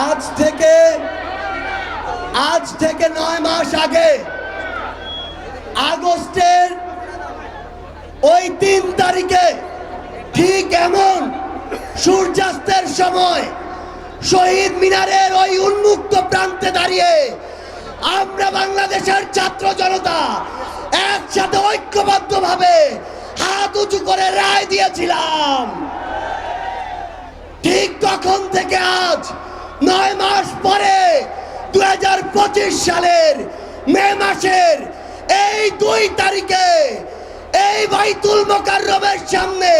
আজ থেকে আজ থেকে নয় মাস আগে আগস্টের ওই তিন তারিখে ঠিক এমন সূর্যাস্তের সময় শহীদ মিনারের ওই উন্মুক্ত প্রান্তে দাঁড়িয়ে আমরা বাংলাদেশের ছাত্র জনতা একসাথে ঐক্যবদ্ধভাবে হাত উঁচু করে রায় দিয়েছিলাম। ঠিক তখন থেকে আজ নয় মাস পরে দু হাজার পঁচিশ সালের মে মাসের এই দুই তারিখে এই বাইতুল মোকাররমের সামনে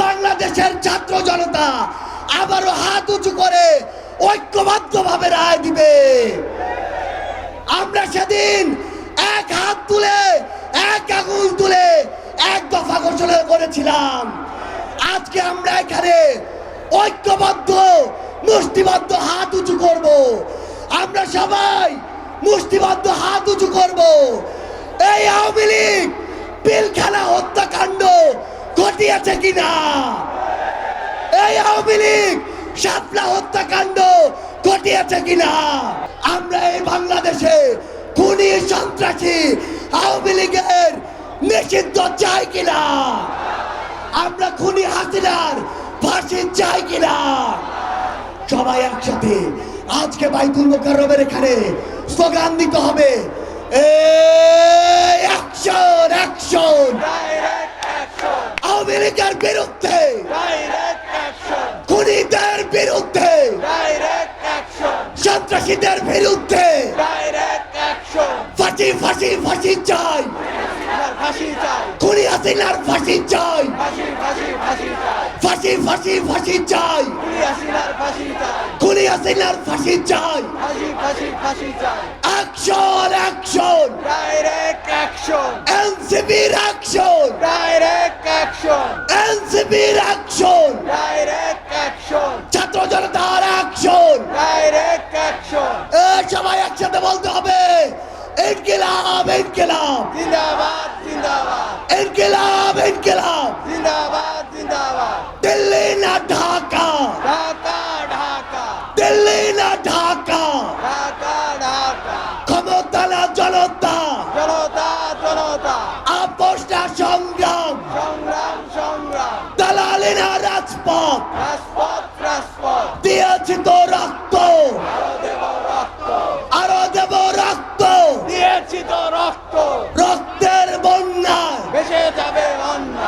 বাংলাদেশের ছাত্র জনতা আবারও হাত উঁচু করে ঐক্যবদ্ধভাবে রায় দিবে। আমরা সেদিন এক হাত তুলে, এক আঙুল তুলে এক দফা ঘোষণা করেছিলাম। আজকে আমরা এখানে ঐক্যবদ্ধ মুষ্টিবদ্ধ হাত উঁচু করব। আমরা সবাই মুষ্টিবদ্ধ হাত উঁচু করব। এই আওয়ামী লীগ পিলখানা হত্যাকাণ্ড ঘটিয়েছে কিনা? এই আওয়ামী লীগ শাপলা হত্যাকাণ্ড ঘটিয়েছে কিনা? আমরা এই বাংলাদেশে খুনি, সন্ত্রাসী, আওয়ামী লীগের নিষিদ্ধ চাই কিনা? আমরা খুনি হাসিনার ফাঁসি চাই কিনা? সবাই একসাথে। আজকে বাইতুল মোকাররমের এখানে স্লোগান দিতে হবে। অ্যাকশন বিরুদ্ধে! খুনিদের বিরুদ্ধে, সন্ত্রাসীদের বিরুদ্ধে, ফাঁসি ফাঁসি ফাঁসি চাই। খুনি ফাঁসি চাই ফাঁসি ফাঁসি ফাঁসি চাই। ফাঁসি ফাঁসি ফাঁসি চাই। খুনি হাসিনার ফাঁসি চাই। অ্যাকশন অ্যাকশন ডাইরেক্ট অ্যাকশন এনসিবির অ্যাকশন ডাইরেক্ট অ্যাকশন এনসিবির অ্যাকশন ডাইরেক্ট অ্যাকশন ছাত্র জনতার অ্যাকশন ডাইরেক্ট সবাই একসাথে বলতে হবে। ইনকিলাব ইনকিলাব। জিন্দাবাদ দিয়েছি তো রক্ত। আরও দেব রক্ত। দিয়েছি তো রক্ত। রক্তের বন্যা। বেঁচে যাবে অন্য